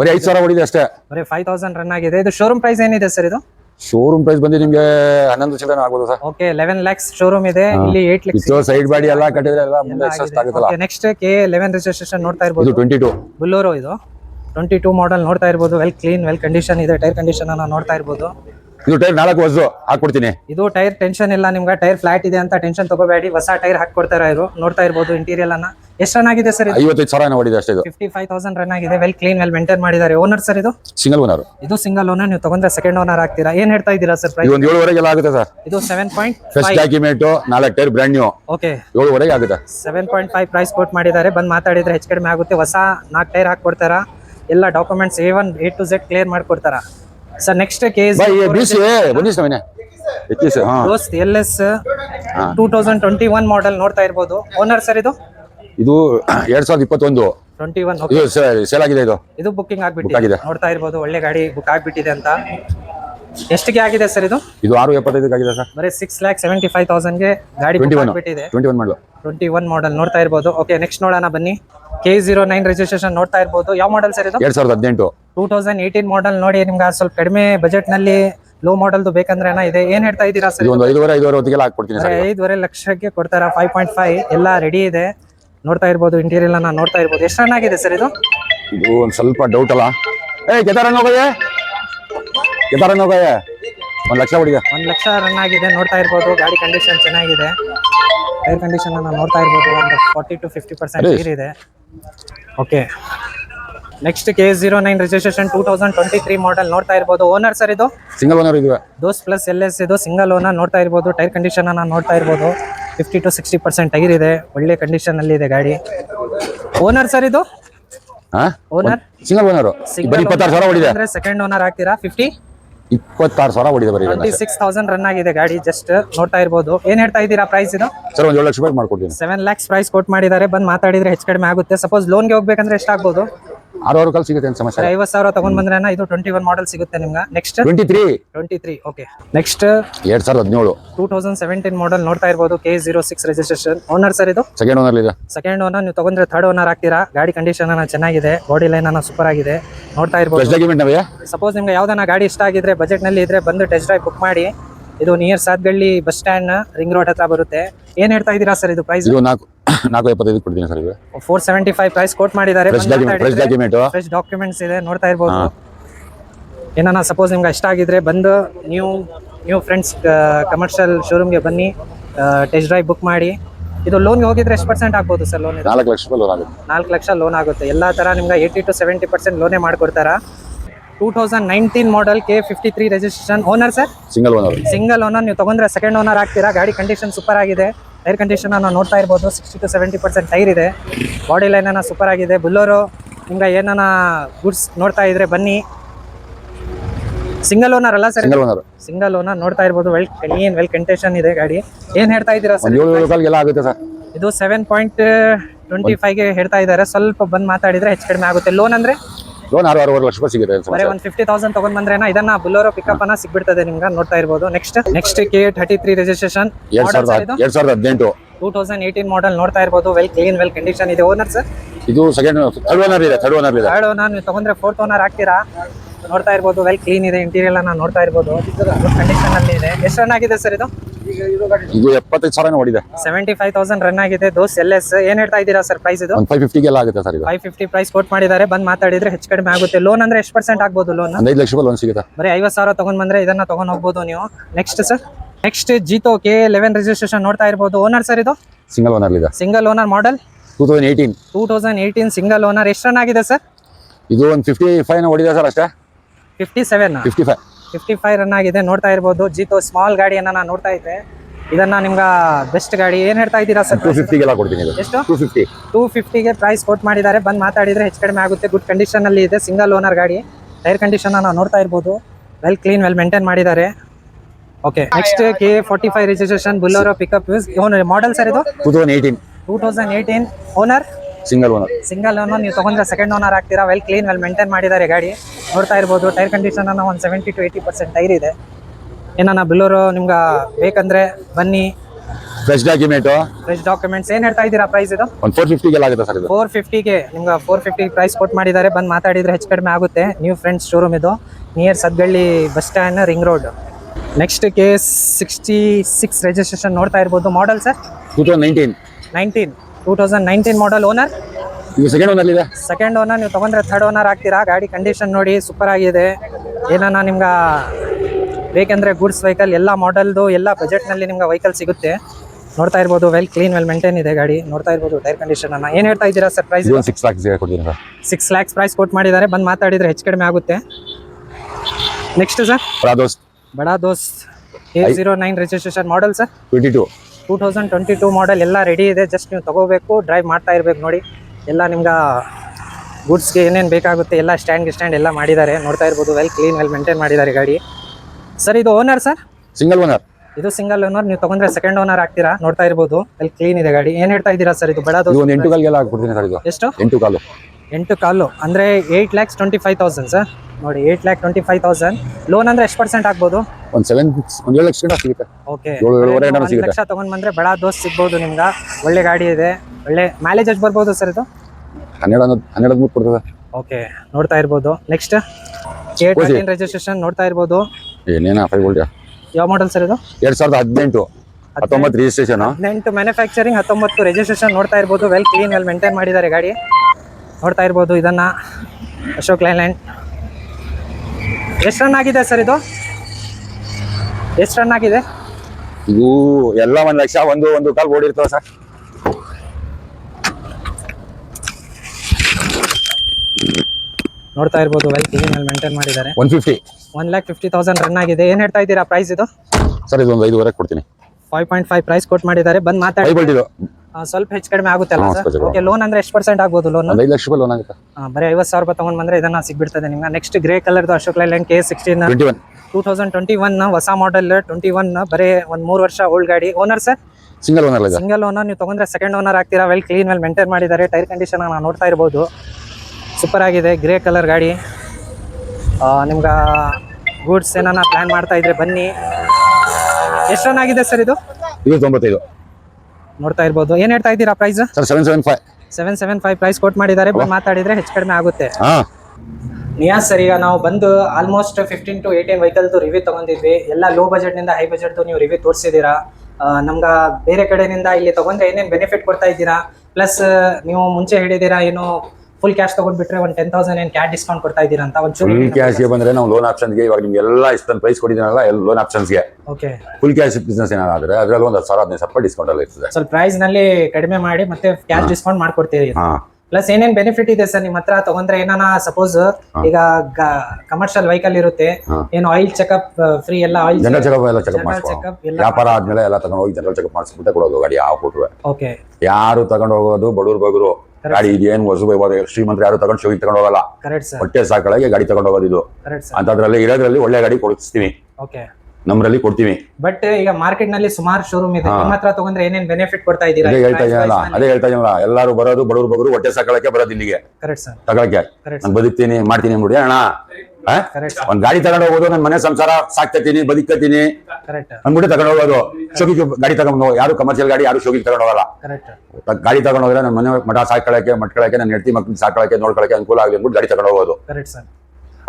ಬರೀ ಐದು ಸಾವಿರ ಹೊಡಿದೆ ಅಷ್ಟೇ. ಬರೀ ಫೈವ್ ತೌಸಂಡ್ ರನ್ ಆಗಿದೆ. ಇದು ಶೋರೂಮ್ ಪ್ರೈಸ್ ಏನಿದೆ ಸರ್ ಇದು? ಶೋರೂಮ್ ಪ್ರೈಸ್ ಬಂದು ನಿಮ್ಗೆ ಹನ್ನೊಂದು ಚಿಲ್ಲರೆ ಆಗ್ಬೋದು sir. Okay eleven lakhs showroom ಇದೆ. ಇಲ್ಲಿ ಏಟ್ ಲ್ಯಾಕ್ಸ್ ಸೈಡ್ ಬಾಡಿ ಎಲ್ಲ ಕಟ್ಟಿದ್ರೆ ಎಲ್ಲ ಮುಂದೆ ಎಕ್ಸಸ್ ಆಗುತ್ತಲ್ಲ. ನೆಕ್ಸ್ಟ್ ಕೆ ಲೆವೆನ್ ರಿಜಿಸ್ಟ್ರೇಷನ್ ನೋಡ್ತಾ ಇದು ಇರ್ಬೋದು. ಟ್ವೆಂಟಿ ಟು ಬುಲ್ಲೋರೋ ಇದು. ಟ್ವೆಂಟಿ ಟೂ ಮಾಡೆಲ್ ನೋಡ್ತಾ ಇರ್ಬೋದು. ವೆಲ್ ಕ್ಲೀನ್ ವೆಲ್ ಕಂಡೀಷನ್ ಇದೆ. ಟೈರ್ ಕಂಡೀಷನ್ ಅನ್ನ ನೋಡ್ತಾ ಇರ್ಬೋದು. ಇದು ಟೈರ್ ನಾಲ್ಕು ವರ್ಷ ಹಾಕ್ಕೊಡ್ತೀನಿ. ಇದು ಟೈರ್ ಟೆನ್ಷನ್ ಇಲ್ಲ ನಿಮ್ಗೆ. ಟೈರ್ ಫ್ಲಾಟ್ ಇದೆ ಅಂತ ಟೆನ್ಷನ್ ತಗೋಬೇಡಿ. ಹೊಸ ಟೈರ್ ಹಾಕೊಡ್ತಾರ ಇವರು ನೋಡ್ತಾ ಇರಬಹುದು ಇಂಟೀರಿಯರ್ ಅನ್ನ. ಎಷ್ಟು ರನ್ ಆಗಿದೆ ಸರ್ ಐವತ್ತೈದು ಸಾವಿರ ಹೊಡಿದೆ ಅಷ್ಟೇ ಇದು. ಫಿಫ್ಟಿ ಫೈವ್ ತೌಸಂಡ್ ರನ್ ಆಗಿದೆ. ವೆಲ್ ಕ್ಲೀನ್ ವೆಲ್ ಮೇಂಟೈನ್ ಮಾಡಿದ್ದಾರೆ. ಓನರ್ ಸರ್ ಇದು? ಸಿಂಗಲ್ ಓನರ್ ಇದು ಸಿಂಗಲ್ ಓನರ್ ನೀವು ತಗೊಂಡ್ರೆ ಸೆಕೆಂಡ್ ಓನರ್ ಆಗ್ತೀರಾ? ಏನ್ ಹೇಳ್ತಾ ಇದ್ದೀರಾ ಸರ್ ಪ್ರೈಸ್ ಇದು ಒಂದು ಏಳುವರೆಗೆಲ್ಲ ಆಗುತ್ತೆ ಸರ್. ಇದು ಸೆವೆನ್ ಪಾಯಿಂಟ್ ಫಸ್ಟ್ ಡಾಕ್ಯುಮೆಂಟ್ ನಾಲ್ಕು ಟೈರ್ ಬ್ರ್ಯಾಂಡ್ ನ್ಯೂ ಓಕೆ ಏಳುವರೆಗೆ ಆಗುತ್ತೆ. Seven point five price quote ಮಾಡಿದ್ದಾರೆ. ಬಂದು ಮಾತಾಡಿದ್ರೆ ಹೆಚ್ಚು ಕಡಿಮೆ ಆಗುತ್ತೆ. ಹೊಸ ನಾಲ್ಕು ಟೈರ್ ಹಾಕೊಡ್ತಾರ ಎಲ್ಲ documents A one A to Z clear ಮಾಡ್ಕೊಡ್ತಾರ? Sir next case Dost L S two thousand twenty one model ನೋಡ್ತಾ ಇರ್ಬೋದು. ಓನರ್ ಸರ್ ಇದು? ಇದು ಎರಡ್ ಸಾವಿರದ ಇಪ್ಪತ್ತೊಂದು. ಟ್ವೆಂಟಿ ಒನ್ ಇದು ಸೇಲ್ ಆಗಿದೆ ಇದು. ಇದು ಬುಕ್ಕಿಂಗ್ ಆಗಿಬಿಟ್ಟಿದೆ. ಆಗಿದೆ. ನೋಡ್ತಾ ಇರ್ಬೋದು ಒಳ್ಳೆ ಗಾಡಿ ಬುಕ್ ಆಗ್ಬಿಟ್ಟಿದೆ ಅಂತ. ಎಷ್ಟಿಗೆ ಆಗಿದೆ ಸರ್ ಇದು? ಇದು ಆರು ಎಪ್ಪತ್ತೈದಕ್ಕೆ ಆಗಿದೆ ಸರ್. ಬರೀ ಸಿಕ್ಸ್ ಲ್ಯಾಕ್ ಸೆವೆಂಟಿ ಫೈವ್ ತೌಸಂಡ್ಗೆ ಗಾಡಿ ಟ್ವೆಂಟಿ ಒನ್ ಆಗ್ಬಿಟ್ಟಿದೆ. Twenty one model twenty one model ನೋಡ್ತಾ ಇರ್ಬೋದು. ಓಕೆ ನೆಕ್ಸ್ಟ್ ನೋಡೋಣ ಬನ್ನಿ. ಕೆ ಜೀರೋ ನೈನ್ ರಿಜಿಸ್ಟ್ರೇಷನ್ ನೋಡ್ತಾ ಇರ್ಬೋದು. ಯಾವ ಮಾಡೆಲ್ ಸರ್ ಇದು? ಎರಡ್ ಸಾವಿರದ ಹದಿನೆಂಟು. ಟೂ ತೌಸಂಡ್ ಏಯ್ಟೀನ್ ಮಾಡೆಲ್ ನೋಡಿ ನಿಮ್ಗೆ ಸ್ವಲ್ಪ ಕಡಿಮೆ ಬಜೆಟ್ನಲ್ಲಿ ಲೋ ಮಾಡೆಲ್ದು ಬೇಕಂದ್ರೆ ಇದೆ. ಏನ್ ಹೇಳ್ತಾ ಇದ್ದೀರಾ ಸರ್? ಇದು ಒಂದು ಐದುವರೆ ಐದುವರೆ ಹೊತ್ತಿಗೆಲ್ಲ ಹಾಕ್ಕೊಡ್ತೀನಿ ಸರ್ ಐದುವರೆ ಲಕ್ಷಕ್ಕೆ ಕೊಡ್ತಾರ? ಫೈವ್ ಪಾಯಿಂಟ್ ಫೈವ್ ಎಲ್ಲ ರೆಡಿ ಇದೆ. ನೋಡ್ತಾ ಇರ್ಬೋದು ಇಂಟೀರಿಯರ್ ನಾನು ನೋಡ್ತಾ ಇರ್ಬೋದು. ಎಷ್ಟು ರನ್ ಆಗಿದೆ ಸರ್ ಇದು? ಇದು ಒಂದು ಸ್ವಲ್ಪ ಡೌಟ್ ಅಲ್ಲ. ಏ ಕೆತಾರ ಹೋಗಯ್ಯ ಒಂದು ಲಕ್ಷ ಹುಡುಗ ಒಂದು ಲಕ್ಷ ರನ್ ಆಗಿದೆ ನೋಡ್ತಾ ಇರ್ಬೋದು. ಗಾಡಿ ಕಂಡೀಷನ್ ಚೆನ್ನಾಗಿದೆ. ಟೈರ್ ಕಂಡೀಷನ್ ಅನ್ನ ನೋಡ್ತಾ ಇರ್ಬೋದು. ಒಂದು ಫಾರ್ಟಿ ಟು ಫಿಫ್ಟಿ ಪರ್ಸೆಂಟ್. ನೀರ್ ಇದೆ. Okay next K zero nine registration two thousand twenty three model ನೋಡ್ತಾ ಇರ್ಬೋದು. ಓನರ್ ಸರ್ ಇದು? ಸಿಂಗಲ್ ಓನರ್ ಇದೆ ದೋಸ್ ಪ್ಲಸ್ ಎಲ್ ಎಸ್ ಇದು ಸಿಂಗಲ್ ಓನರ್ ನೋಡ್ತಾ ಇರ್ಬೋದು. ಟೈರ್ ಕಂಡೀಷನ್ ಅನ್ನ ನೋಡ್ತಾ ಇರ್ಬೋದು. Fifty to sixty percent tyre ಇದೆ. ಒಳ್ಳೆ ಕಂಡೀಷನ್ ಅಲ್ಲಿ ಇದೆ ಗಾಡಿ. ಓನರ್ ಸರ್ ಇದು? ಓನರ್ ಸಿಂಗಲ್ ಓನರ್ ಬರೀ ಇಪ್ಪತ್ತಾರು ಸಾವಿರ ಹೊಡಿದೆ ಅಂದ್ರೆ ಸೆಕೆಂಡ್ ಓನರ್ ಆಗ್ತೀರಾ? ಫಿಫ್ಟಿ ಇಪ್ಪತ್ತಾರು ಸಾವಿರ ಹೊಡಿದೆ ಬರೀ ಟ್ವೆಂಟಿ ಸಿಕ್ಸ್ ತೌಸಂಡ್ ರನ್ ಆಗಿದೆ ಗಾಡಿ ಜಸ್ಟ್ ನೋಡ್ತಾ ಇರ್ಬೋದು. ಏನ್ ಹೇಳ್ತಾ ಇದ್ದೀರಾ ಪ್ರೈಸ್ ಇದು? ಸರ್ ಒಂದು ಏಳು ಲಕ್ಷ ರೂಪಾಯಿ ಮಾಡ್ಕೊಡ್ತೀನಿ. ಸೆವೆನ್ ಲ್ಯಾಕ್ಸ್ ಪ್ರೈಸ್ ಕೊಟ್ ಮಾಡಿದ್ದಾರೆ. ಬಂದ್ ಮಾತಾಡಿದ್ರೆ ಹೆಚ್ಚು ಕಡಿಮೆ ಆಗುತ್ತೆ. ಸಪೋಸ್ ಲೋನ್ಗೆ ಹೋಗ್ಬೇಕಂದ್ರೆ ಎಷ್ಟಾಗ್ಬೋದು? ಆರು ಆರು ಕಾಲ್ ಸಿಗುತ್ತೆ ಅಂತ ಸಮಸ್ಯೆ ಐವತ್ ಐವತ್ತು ಸಾವಿರ ತಗೊಂಡ್ ಬಂದ್ರೆ ಇದು ಟ್ವೆಂಟಿ ಒನ್ ಮಾಡೆಲ್ ಸಿಗುತ್ತೆ ನಿಮ್ಗೆ. Next twenty three twenty three okay next ಎರಡ್ ಸಾವಿರದ ಹದಿನೇಳು. ಟೂ ತೌಸಂಡ್ ಸೆವೆಂಟೀನ್ ಮಾಡೆಲ್ ನೋಡ್ತಾ ಇರ್ಬೋದು K zero six registration owner sir ಇದು? ಸೆಕೆಂಡ್ ಓನರ್ ಇದೆ. ಸೆಕೆಂಡ್ ಓನರ್ ನೀವು ತಗೊಂಡ್ರೆ ಥರ್ಡ್ ಓನರ್ ಆಗ್ತೀರಾ? ಗಾಡಿ ಕಂಡೀಷನ್ ಅನ್ನ ಚೆನ್ನಾಗಿದೆ ಬಾಡಿ ಲೈನ್ ಅನ್ನ ಸೂಪರ್ ಆಗಿದೆ. ನೋಡ್ತಾ ಇರ್ಬೋದು. ಸಪೋಸ್ ನಿಮ್ಗೆ ಯಾವ್ದಾನ ಗಾಡಿ ಇಷ್ಟ ಆಗಿದ್ರೆ ಬಜೆಟ್ನಲ್ಲಿ ಇದ್ರೆ ಬಂದು ಟೆಸ್ಟ್ ಡ್ರೈವ್ ಬುಕ್ ಮಾಡಿ. ಇದು near Sadgalli bus stand ring road ಹತ್ರ ಬರುತ್ತೆ. ಏನ್ ಹೇಳ್ತಾ ಇದೀರಾ ಸರ್ ಇದು ಪ್ರೈಸ್ ನಾಲ್ಕು (coughs) ನಾಲ್ಕು ಎಪ್ಪತ್ತೈದು ಕೊಡ್ತೀನಿ ಸರ್ ಇವೆ four seventy five price quote ಮಾಡಿದ್ದಾರೆ fresh document fresh document fresh documents ಇದೆ ನೋಡ್ತಾ ಇರ್ಬೋದು. ಏನಾನ ಸಪೋಸ್ ನಿಮ್ಗೆ ಇಷ್ಟ ಆಗಿದ್ರೆ ಬಂದು ನೀವು ನೀವು ಫ್ರೆಂಡ್ಸ್ ಕಮರ್ಷಿಯಲ್ ಶೋರೂಮ್ಗೆ ಬನ್ನಿ ಟೆಸ್ಟ್ ಡ್ರೈವ್ ಬುಕ್ ಮಾಡಿ. ಇದು ಲೋನ್ಗೆ ಹೋಗಿದ್ರೆ ಎಷ್ಟು ಪರ್ಸೆಂಟ್ ಆಗ್ಬೋದು ಸರ್ ಲೋನ್ ನಾಲ್ಕು ಲಕ್ಷ ಲೋನ್ ಆಗುತ್ತೆ. ನಾಲ್ಕು ಲಕ್ಷ ಲೋನ್ ಆಗುತ್ತೆ. ಎಲ್ಲ ಥರ ನಿಮ್ಗೆ ಏಯ್ಟಿ ಟು ಸೆವೆಂಟಿ ಪರ್ಸೆಂಟ್ ಲೋನೇ ಮಾಡ್ಕೊಡ್ತಾರ. Two thousand nineteen model K fifty three registration owner sir single owner single owner ನೀವು ತಗೊಂಡ್ರೆ ಸೆಕೆಂಡ್ ಓನರ್ ಆಗ್ತೀರಾ? ಗಾಡಿ ಕಂಡೀಷನ್ ಸೂಪರ್ ಆಗಿದೆ. ಟೈರ್ ಕಂಡೀಷನ್ ನಾವು ನೋಡ್ತಾ ಇರ್ಬೋದು. Sixty to seventy percent tyre ಇದೆ. ಬಾಡಿ ಲೈನ್ ಅನ್ನ ಸೂಪರ್ ಆಗಿದೆ. ಬುಲ್ಲೋರು ನಿಮ್ಗೆ ಏನಾನ ಗುಡ್ಸ್ ನೋಡ್ತಾ ಇದ್ರೆ ಬನ್ನಿ. ಸಿಂಗಲ್ ಓನರ್ ಅಲ್ಲ sir single owner single owner ನೋಡ್ತಾ ಇರ್ಬೋದು. ವೆಲ್ ಕ್ಲೀನ್ ವೆಲ್ ಕಂಡೀಷನ್ ಇದೆ ಗಾಡಿ. ಏನ್ ಹೇಳ್ತಾ ಇದ್ದೀರಾ ಸರ್ ಏಳು ಆಗುತ್ತೆ ಸರ್ ಇದು ಸೆವೆನ್ ಪಾಯಿಂಟ್ ಟ್ವೆಂಟಿ ಫೈವ್ಗೆ ಹೇಳ್ತಾ ಇದ್ದಾರೆ. ಸ್ವಲ್ಪ ಬಂದ್ ಮಾತಾಡಿದ್ರೆ ಹೆಚ್ಚು ಕಡಿಮೆ ಆಗುತ್ತೆ. ಲೋನ್ ಅಂದ್ರೆ? ಲೋನ್ ಆರು ಆರೂವರೆ ಲಕ್ಷ ರೂಪಾಯಿ ಸಿಗುತ್ತೆ ಬರೀ ಒಂದ್ ಫಿಫ್ಟಿ ತೌಸಂಡ್ ತಗೊಂಡ್ ಬಂದ್ರೆ ಇದನ್ನ ಬುಲೋರೋ ಪಿಕಪ್ ಅನ್ನ ಸಿಗ್ಬಿಡ್ತದೆ ನಿಮ್ಗೆ ನೋಡ್ತಾ ಇರ್ಬೋದು. Next next K thirty three registration ಎರಡ್ ಸಾವಿರದ ಎರಡ್ ಸಾವಿರದ ಹದಿನೆಂಟು. ಟೂ ತೌಸಂಡ್ ಏಯ್ಟೀನ್ ಮಾಡಲ್ ನೋಡ್ತಾ ಇರ್ಬೋದು. ವೆಲ್ ಕ್ಲೀನ್ ವೆಲ್ ಕಂಡೀಷನ್ ಇದೆ. ಓನರ್ ಸರ್ ಇದು ಸೆಕೆಂಡ್ ಥರ್ಡ್ ಓನರ್ ಇದೆ ಥರ್ಡ್ ಓನರ್ ಇದೆ. ಥರ್ಡ್ ಓನರ್ ನೀವು ತಗೊಂಡ್ರೆ ಫೋರ್ತ್ ಓನರ್ ಆಗ್ತೀರಾ? ನೋಡ್ತಾ ಇರ್ಬೋದು. ವೆಲ್ ಕ್ಲೀನ್ ಇದೆ ಇಂಟೀರಿಯರ್ ಅನ್ನ ನೋಡ್ತಾ ಇರ್ಬೋದು. ಕಂಡೀಷನ್ ಅಲ್ಲಿ ಇದೆ. ಎಷ್ಟು ರನ್ ಆಗಿದೆ ಸರ್ ಇದು? ಇದು ಎಪ್ಪತ್ತೈದು ಸಾವಿರ ಹೊಡಿದೆ ಸೆವೆಂಟಿ ಫೈವ್ ತೌಸಂಡ್ ರನ್ ಆಗಿದೆ. ದೋಸ್ ಎಲ್ ಎಸ್ ಏನ್ ಹೇಳ್ತಾ ಇದ್ದೀರಾ ಸರ್ ಪ್ರೈಸ್ ಇದು? ಫೈವ್ ಫಿಫ್ಟಿಗೆಲ್ಲ ಆಗುತ್ತೆ ಸರ್ ಇದು. ಫೈವ್ ಫಿಫ್ಟಿ ಪ್ರೈಸ್ ಕೋಟ್ ಮಾಡಿದ್ದಾರೆ. ಬಂದು ಮಾತಾಡಿದ್ರೆ ಹೆಚ್ಚು ಕಡಿಮೆ ಆಗುತ್ತೆ. ಲೋನ್ ಅಂದ್ರೆ ಎಷ್ಟು ಪರ್ಸೆಂಟ್ ಆಗ್ಬೋದು ಲೋನ್ ಐದು ಲಕ್ಷ ಲೋನ್ ಸಿಗುತ್ತೆ. ಬರೀ ಐವತ್ತು ಸಾವಿರ ತಗೊಂಡ್ ಬಂದ್ರೆ ಇದನ್ನ ತಗೊಂಡ್ ಹೋಗ್ಬೋದು ನೀವು. Next sir next Jeeto K eleven registration ನೋಡ್ತಾ ಇರ್ಬೋದು. ಓನರ್ ಸರ್ ಇದು? ಸಿಂಗಲ್ ಓನರ್ ಇದೆ single owner model two thousand eighteen two thousand eighteen single owner ಎಷ್ಟು ರನ್ ಆಗಿದೆ ಸರ್ ಇದು ಒಂದು ಫಿಫ್ಟಿ ಫೈವ್ ಹೊಡಿದೆ ಸರ್ ಅಷ್ಟೇ. Fifty seven fifty five fifty five run ಆಗಿದೆ. ನೋಡ್ತಾ ಇರ್ಬೋದು. ಜೀತೋ ಸ್ಮಾಲ್ ಗಾಡಿಯನ್ನ ನಾನು ನೋಡ್ತಾ ಇದ್ದೆ. ಇದನ್ನ ನಿಮ್ಗೆ ಬೆಸ್ಟ್ ಗಾಡಿ. ಏನ್ ಹೇಳ್ತಾ ಇದ್ದೀರಾ ಸರ್ ಟೂ ಫಿಫ್ಟಿಗೆಲ್ಲ ಕೊಡ್ತೀನಿ ಇದು. ಎಷ್ಟು? ಟೂ ಫಿಫ್ಟಿ ಟೂ ಫಿಫ್ಟಿಗೆ ಪ್ರೈಸ್ ಕೋಟ್ ಮಾಡಿದ್ದಾರೆ. ಬಂದು ಮಾತಾಡಿದ್ರೆ ಹೆಚ್ಚು ಕಡಿಮೆ ಆಗುತ್ತೆ. ಗುಡ್ ಕಂಡೀಷನ್ ಅಲ್ಲಿ ಇದೆ. ಸಿಂಗಲ್ ಓನರ್ ಗಾಡಿ. ಟೈರ್ ಕಂಡೀಷನ್ ನಾವು ನೋಡ್ತಾ ಇರ್ಬೋದು. ವೆಲ್ ಕ್ಲೀನ್ ವೆಲ್ ಮೇಂಟೈನ್ ಮಾಡಿದ್ದಾರೆ. Okay next K forty five registration Bolero pickup model sir ಇದು? Two thousand eighteen two thousand eighteen owner single owner single owner ನೀವು ತಗೊಂಡ್ರೆ ಸೆಕೆಂಡ್ ಓನರ್ ಆಗ್ತೀರಾ? Well clean well maintain ಮಾಡಿದ್ದಾರೆ ಗಾಡಿ. ನೋಡ್ತಾ ಇರ್ಬೋದು tyre condition ಅನ್ನ ಒಂದು seventy to eighty percent tyre ಇದೆ. ಏನನ್ನ ಬಿಲ್ಲೋರು ನಿಮ್ಗೆ ಬೇಕಂದ್ರೆ ಬನ್ನಿ. ಫ್ರೆಶ್ ಡಾಕ್ಯುಮೆಂಟ್ ಫ್ರೆಶ್ ಡಾಕ್ಯುಮೆಂಟ್ಸ್ ಏನು ಹೇಳ್ತಾ ಇದ್ದೀರಾ ಪ್ರೈಸ್ ಇದು? ಒಂದು ಫೋರ್ ಫಿಫ್ಟಿಗೆಲ್ಲ ಆಗುತ್ತೆ ಸರ್ ಇದು. ಫೋರ್ ಫಿಫ್ಟಿಗೆ ನಿಮ್ಗೆ ಫೋರ್ ಫಿಫ್ಟಿ ಪ್ರೈಸ್ ಕೊಟ್ಟು ಮಾಡಿದ್ದಾರೆ. ಬಂದು ಮಾತಾಡಿದ್ರೆ ಹೆಚ್ಚು ಕಡಿಮೆ ಆಗುತ್ತೆ. ನ್ಯೂ ಫ್ರೆಂಡ್ಸ್ ಶೋರೂಮ್ ಇದು. Near Sadgalli bus stand ring road next K sixty six registration ನೋಡ್ತಾ ಇರ್ಬೋದು. Model sir two thousand nineteen nineteen two thousand nineteen model owner ಇದು ಸೆಕೆಂಡ್ ಓನರ್ ಇದೆ ಸೆಕೆಂಡ್ ಓನರ್ ನೀವು ತಗೊಂಡ್ರೆ ಥರ್ಡ್ ಓನರ್ ಆಗ್ತೀರಾ? ಗಾಡಿ condition ನೋಡಿ ಸೂಪರ್ ಆಗಿದೆ. ಏನಾನ ನಿಮ್ಗೆ ಬೇಕೆಂದರೆ ಗುಡ್ಸ್ ವೆಹಿಕಲ್ ಎಲ್ಲ ಮಾಡೆಲ್ದು ಎಲ್ಲ ಬಜೆಟ್ನಲ್ಲಿ ನಿಮ್ಗೆ ವೆಹಿಕಲ್ ಸಿಗುತ್ತೆ. ನೋಡ್ತಾ ಇರ್ಬೋದು ವೆಲ್ ಕ್ಲೀನ್ ವೆಲ್ ಮೇಂಟೈನ್ ಇದೆ ಗಾಡಿ. ನೋಡ್ತಾ ಇರ್ಬೋದು ಟೈರ್ ಕಂಡೀಷನ್ ಅನ್ನ. ಏನು ಹೇಳ್ತಾ ಇದ್ದೀರಾ ಸರ್ ಪ್ರೈಸ್ ಸಿಕ್ಸ್ ಲ್ಯಾಕ್ಸ್ ಕೊಡ್ತೀನಿ ಸಿಕ್ಸ್ ಲ್ಯಾಕ್ಸ್ ಪ್ರೈಸ್ ಕೊಟ್ಟು ಮಾಡಿದ್ದಾರೆ. ಬಂದು ಮಾತಾಡಿದ್ರೆ ಹೆಚ್ಚು ಕಡಿಮೆ ಆಗುತ್ತೆ. Next sir ಪ್ರಾದೋಸ್ Bada Dost. A zero nine registration model sir twenty to two thousand twenty two model ಎಲ್ಲ ರೆಡಿ ಇದೆ. ಜಸ್ಟ್ ನೀವು ತಗೋಬೇಕು ಡ್ರೈವ್ ಮಾಡ್ತಾ ಇರಬೇಕು ನೋಡಿ. ಎಲ್ಲ ನಿಮ್ಗೆ ಗೂಡ್ಸ್ಗೆ ಏನೇನು ಬೇಕಾಗುತ್ತೆ ಎಲ್ಲ ಸ್ಟ್ಯಾಂಡ್ ಸ್ಟ್ಯಾಂಡ್ ಎಲ್ಲ ಮಾಡಿದ್ದಾರೆ. ನೋಡ್ತಾ ಇರ್ಬೋದು ವೆಲ್ ಕ್ಲೀನ್ ವೆಲ್ ಮೇಂಟೈನ್ ಮಾಡಿದ್ದಾರೆ ಗಾಡಿ. ಸರ್ ಇದು ಓನರ್ ಸರ್ ಸಿಂಗಲ್ ಓನರ್ ಇದು ಸಿಂಗಲ್ ಓನರ್ ನೀವು ತಗೊಂಡ್ರೆ ಸೆಕೆಂಡ್ ಓನರ್ ಆಗ್ತೀರಾ? ನೋಡ್ತಾ ಇರ್ಬೋದು ವೆಲ್ ಕ್ಲೀನ್ ಇದೆ ಗಾಡಿ. ಏನ್ ಹೇಳ್ತಾ ಇದ್ದೀರಾ ಸರ್ ಇದು ಎಂಟು ಕಾಲ್ಗೆಲ್ಲ ಸರ್ ಇದು. ಎಷ್ಟು? ಎಂಟು ಕಾಲು. ಎಂಟು ಕಾಲು ಅಂದರೆ eight lakhs twenty five thousand sir ನೋಡಿ eight lakh twenty five thousand loan ಅಂದರೆ ಎಷ್ಟು ಪರ್ಸೆಂಟ್ ಆಗ್ಬೋದು? ಒಂದು ಸೆವೆನ್ ಒಂದು ಏಳು ಲಕ್ಷ ಸಿಗುತ್ತೆ ಓಕೆ ಒಂದು ಲಕ್ಷ ತಗೊಂಡ್ ಬಂದ್ರೆ ಬಡ ದೋಸ್ತ್ ಸಿಗ್ಬೋದು ನಿಮ್ಗೆ. ಒಳ್ಳೆ ಗಾಡಿ ಇದೆ. ಒಳ್ಳೆ ಮೈಲೇಜ್ ಎಷ್ಟು ಬರ್ಬೋದು ಸರ್ ಇದು? ಹನ್ನೆರಡು ಹನ್ನೆರಡು ಮೂರು ಕೊಡ್ತದೆ ಓಕೆ ನೋಡ್ತಾ ಇರ್ಬೋದು. ನೆಕ್ಸ್ಟ್ ಕೆ ಟ್ವೆಂಟೀನ್ ರಿಜಿಸ್ಟ್ರೇಷನ್ ನೋಡ್ತಾ ಇರ್ಬೋದು. ಏನೇನು ಫೈವ್ ಯಾವ ಮಾಡಲ್ ಸರ್ ಇದು? ಎರಡು ಸಾವಿರದ ಹದಿನೆಂಟು ಹತ್ತೊಂಬತ್ತು ರಿಜಿಸ್ಟ್ರೇಷನ್ ಹದಿನೆಂಟು ಮ್ಯಾನುಫ್ಯಾಕ್ಚರಿಂಗ್ ಹತ್ತೊಂಬತ್ತು ರಿಜಿಸ್ಟ್ರೇಷನ್ ನೋಡ್ತಾ ಇರ್ಬೋದು. ವೆಲ್ ಕ್ಲೀನ್ ವೆಲ್ ಮೇಂಟೈನ್ ಮಾಡಿದ್ದಾರೆ ಗಾಡಿ. ನೋಡ್ತಾ ಇರ್ಬೋದು ಇದನ್ನು ಅಶೋಕ್ ಲೈಲ್ಯಾಂಡ್ ಎಷ್ಟು ರನ್ ಆಗಿದೆ ಸರ್ ಇದು? ಎಷ್ಟು ರನ್ ಆಗಿದೆ? ಇದು ಎಲ್ಲ ಒಂದು ಲಕ್ಷ ಒಂದು ಒಂದು ಕಾಲ್ ಓಡಿರ್ತವೆ ಸರ್. ನೋಡ್ತಾ ಇರ್ಬೋದು ವೆಲ್ ಕ್ಲೀನ್ ಅಲ್ಲಿ ಮೇಂಟೈನ್ ಮಾಡಿದ್ದಾರೆ. One fifty one lakh fifty thousand run ಆಗಿದೆ. ಏನು ಹೇಳ್ತಾ ಇದ್ದೀರಾ ಪ್ರೈಸ್ ಇದು? ಸರ್ ಇದು ಒಂದು ಐದುವರೆ ಕೊಡ್ತೀನಿ. ಫೈವ್ ಪಾಯಿಂಟ್ ಫೈವ್ ಪ್ರೈಸ್ ಕೊಟ್ಟು ಮಾಡಿದ್ದಾರೆ. ಬಂದು ಮಾತಾಡಿ. ಇದು ಆ, ಸ್ವಲ್ಪ ಹೆಚ್ಚು ಕಡಿಮೆ ಆಗುತ್ತಲ್ಲ ಹಾ, ಸರ್? ಸ್ವಲ್ಪ ಓಕೆ ಲೋನ್ ಅಂದ್ರೆ ಎಷ್ಟು ಪರ್ಸೆಂಟ್ ಆಗ್ಬೋದು ಲೋನ್ ಒಂದು ಐದು ಲಕ್ಷ ರೂಪಾಯಿ ಲೋನ್ ಆಗುತ್ತೆ. ಬರೀ ಐವತ್ತು ಸಾವಿರ ರೂಪಾಯಿ ತಗೊಂಡ್ ಬಂದ್ರೆ ಇದನ್ನ ಸಿಗ್ಬಿಡ್ತದೆ ನಿಮ್ಗೆ. ನೆಕ್ಸ್ಟ್ ಗ್ರೇ ಕಲರ್ದು Ashok Leyland K sixteen twenty one two thousand twenty one ಹೊಸ ಮಾಡೆಲ್ ಟ್ವೆಂಟಿ ಒನ್ ಬರೀ ಒಂದ್ ಮೂರು ವರ್ಷ ಓಲ್ಡ್ ಗಾಡಿ. Owner sir? ಸಿಂಗಲ್ ಓನರ್ ಇದೆ ಸಿಂಗಲ್ ಓನರ್ ನೀವು ತಗೊಂಡ್ರೆ ಸೆಕೆಂಡ್ ಓನರ್ ಆಗ್ತೀರಾ? ವೆಲ್ ಕ್ಲೀನ್ ವೆಲ್ ಮೇಂಟೈನ್ ಮಾಡಿದ್ದಾರೆ. ಟೈರ್ ಕಂಡೀಷನ್ ನಾವು ನೋಡ್ತಾ ಇರ್ಬೋದು. ಸೂಪರ್ ಆಗಿದೆ ಗ್ರೇ ಕಲರ್ ಗಾಡಿ. ನಿಮ್ಗೆ ಗೂಡ್ಸ್ ಏನಾನ ಪ್ಲಾನ್ ಮಾಡ್ತಾ ಇದ್ರೆ ಬನ್ನಿ. ಎಷ್ಟು ರನ್ ಆಗಿದೆ ಸರ್ ಇದು? ಇದು ತೊಂಬತ್ತೈದು. ನೋಡ್ತಾ ಇರ್ಬೋದು. ಏನ್ ಹೇಳ್ತಾ ಇದ್ದೀರಾ price sir seven seven five seven seven five price quote ಮಾಡಿದ್ದಾರೆ. ಬಂದು ಮಾತಾಡಿದ್ರೆ ಹೆಚ್ಚು ಕಡಿಮೆ ಆಗುತ್ತೆ. ಹಾಂ. ನಿಯಾಸ್ ಸರ್ ಈಗ ನಾವು ಬಂದು ಆಲ್ಮೋಸ್ಟ್ ಫಿಫ್ಟೀನ್ ಟು ಏಯ್ಟೀನ್ ವೆಹಿಕಲ್ದು ರಿವ್ಯೂ ತಗೊಂಡಿದ್ವಿ. ಎಲ್ಲ ಲೋ ಬಜೆಟ್ನಿಂದ ಹೈ ಬಜೆಟ್ದು ನೀವು ರಿವ್ಯೂ ತೋರಿಸಿದ್ದೀರಾ. ನಮ್ಗೆ ಬೇರೆ ಕಡೆಯಿಂದ ಇಲ್ಲಿ ತಗೊಂಡ್ರೆ ಏನೇನು ಬೆನಿಫಿಟ್ ಕೊಡ್ತಾ ಇದ್ದೀರಾ? ಪ್ಲಸ್ ನೀವು ಮುಂಚೆ ಹೇಳಿದ್ದೀರಾ ಏನು ಫುಲ್ ಕ್ಯಾಶ್ ತಗೊಂಡ್ಬಿಟ್ರೆ ಒಂದು ಟೆನ್ ತೌಸಂಡ್ ಏನು ಕ್ಯಾಶ್ ಡಿಸ್ಕೌಂಟ್ ಕೊಡ್ತಾ ಇದ್ದೀರಾ ಅಂತ ಒಂಚೂರು ಫುಲ್ ಕ್ಯಾಶ್ಗೆ ಬಂದ್ರೆ ನಾವು ಲೋನ್ ಆಪ್ಷನ್ಗೆ ಇವಾಗ ನಿಮ್ಗೆ ಎಲ್ಲ ಇಷ್ಟೊಂದು ಪ್ರೈಸ್ ಕೊಟ್ಟಿದ್ದೀನಲ್ಲ ಎಲ್ಲ ಲೋನ್ ಆಪ್ಷನ್ಸ್ಗೆ ಓಕೆ ಫುಲ್ ಕ್ಯಾಶ್ ಬಿಸ್ನೆಸ್ ಏನಾದ್ರೆ ಅದರಲ್ಲಿ ಒಂದು ಹತ್ತು ಸಾವಿರ ಹದಿನೈದು ಸಾವಿರ ಡಿಸ್ಕೌಂಟ್ ಎಲ್ಲ ಇರ್ತದೆ. ಸ್ವಲ್ಪ ಪ್ರೈಸ್ನಲ್ಲಿ ಕಡಿಮೆ ಮಾಡಿ ಮತ್ತೆ ಕ್ಯಾಶ್ ಡಿಸ್ಕೌಂಟ್ ಮಾಡ್ಕೊಡ್ತೀವಿ ಹಾಂ. ಪ್ಲಸ್ ಏನೇನ್ ಬೆನಿಫಿಟ್ ಇದೆ ಸರ್ ನಿಮ್ ಹತ್ರ ತಗೊಂಡ್ರೆ ಏನಾನ ಸಪೋಸ್ ಈಗ ಕಮರ್ಷಿಯಲ್ ವೆಹಿಕಲ್ ಇರುತ್ತೆ. ಏನು ಆಯಿಲ್ ಚೆಕಪ್ ಫ್ರೀ ಎಲ್ಲ ಆಯಿಲ್ ಜನರಲ್ ಚೆಕಪ್ ಎಲ್ಲ ಚೆಕಪ್ ಮಾಡಿಸ್ಕೊ ವ್ಯಾಪಾರ ಆದ್ಮೇಲೆ ಎಲ್ಲ ತಗೊಂಡು ಹೋಗಿ ಜನರಲ್ ಚೆಕಪ್ ಮಾಡಿಸ್ಬಿಟ್ಟೆ ಕೊಡೋದು ಗಾಡಿ ಯಾವ ಕೊಟ್ರು. ಓಕೆ ಯಾರು ತಗೊಂಡು ಹೋಗೋದು? ಬಡವ್ರು ಬಗ್ರು ಗಾಡಿ ಇದೇನು ಹೊಸ ಶ್ರೀಮಂತ ಶ್ರೀಮಂತರು ಯಾರು ತಗೊಂಡು ಶೋಗಿ ತಗೊಂಡು ಹೋಗಲ್ಲ ಕರೆಕ್ಟ್ ಸರ್ ಹೊಟ್ಟೆ ಸಾಕಳಗೆ ಗಾಡಿ ತಗೊಂಡು ಹೋಗೋದು ಇದು. ಕರೆಕ್ಟ್ ಸರ್ ಅಂತದ್ರಲ್ಲಿ ಇರೋದ್ರಲ್ಲಿ ಒಳ್ಳೆ ಗಾಡಿ ಕೊಡಿಸ್ತೀವಿ ಓಕೆ ನಮ್ಮರಲ್ಲಿ ಕೊಡ್ತೀವಿ ಬಟ್ ಈಗ ಮಾರ್ಕೆಟ್ನಲ್ಲಿ ಸುಮಾರು ಶೋರೂಮ್ ಇದೆ. ನಿಮ್ಮ ಹತ್ರ ತಗೊಂಡ್ರೆ ಏನೇನ್ ಬೆನಿಫಿಟ್ ಕೊಡ್ತಾ ಇದ್ದೀರಾ ಅದೇ ಹೇಳ್ತಾ ಇದೀನಲ್ಲ ಅದೇ ಹೇಳ್ತಾ ಇದೀನಲ್ಲ ಎಲ್ಲರೂ ಬರೋದು ಬಡವರು ಬಗರು ಹೊಟ್ಟೆ ಸಾಕಳಕ್ಕೆ ಬರೋದು ಇಲ್ಲಿಗೆ. ಕರೆಕ್ಟ್ ಸರ್ ತಗೊಳಕ್ಕೆ. ನಾನು ಬದುಕ್ತೀನಿ ಮಾಡ್ತೀನಿ ನೋಡಿ ಅಣ್ಣ. ಒಂದ್ ಗಾಡಿ ತಗೊಂಡ್ ಹೋಗೋದು ನನ್ನ ಮನೆ ಸಂಸಾರ ಸಾಕ್ತತೀನಿ ಬದುಕತೀನಿ ಅಂದ್ಬಿಟ್ಟು ತಗೊಂಡ್ ಹೋಗೋದು. ಶೋಕಿಗೆ ಗಾಡಿ ತಗೊಂಡು ಹೋಗೋ. ಯಾರು ಕಮರ್ಷಿಯಲ್ ಗಾಡಿ ಯಾರು ಶೋಕಿಗೆ ತಗೊಂಡ್ ಹೋಗಲ್ಲ. ಗಾಡಿ ತಗೊಂಡ್ ಹೋದ್ರೆ ನನ್ನ ಮನೆ ಮಠ ಸಾಕೊಳ್ಳಕ್ಕೆ ಮಟ್ಕೊಳಕ್ಕೆ ನನ್ನ ಹೆಂಡತಿ ಮಕ್ಕಳು ಸಾಕೊಳ್ಳಕ್ಕೆ ನೋಡ್ಕೊಳಕ್ಕೆ ಅನುಕೂಲ ಆಗಲಿ ಅಂದ್ಬಿಟ್ಟು ಗಾಡಿ ತಗೊಂಡ್ ಹೋಗೋದು.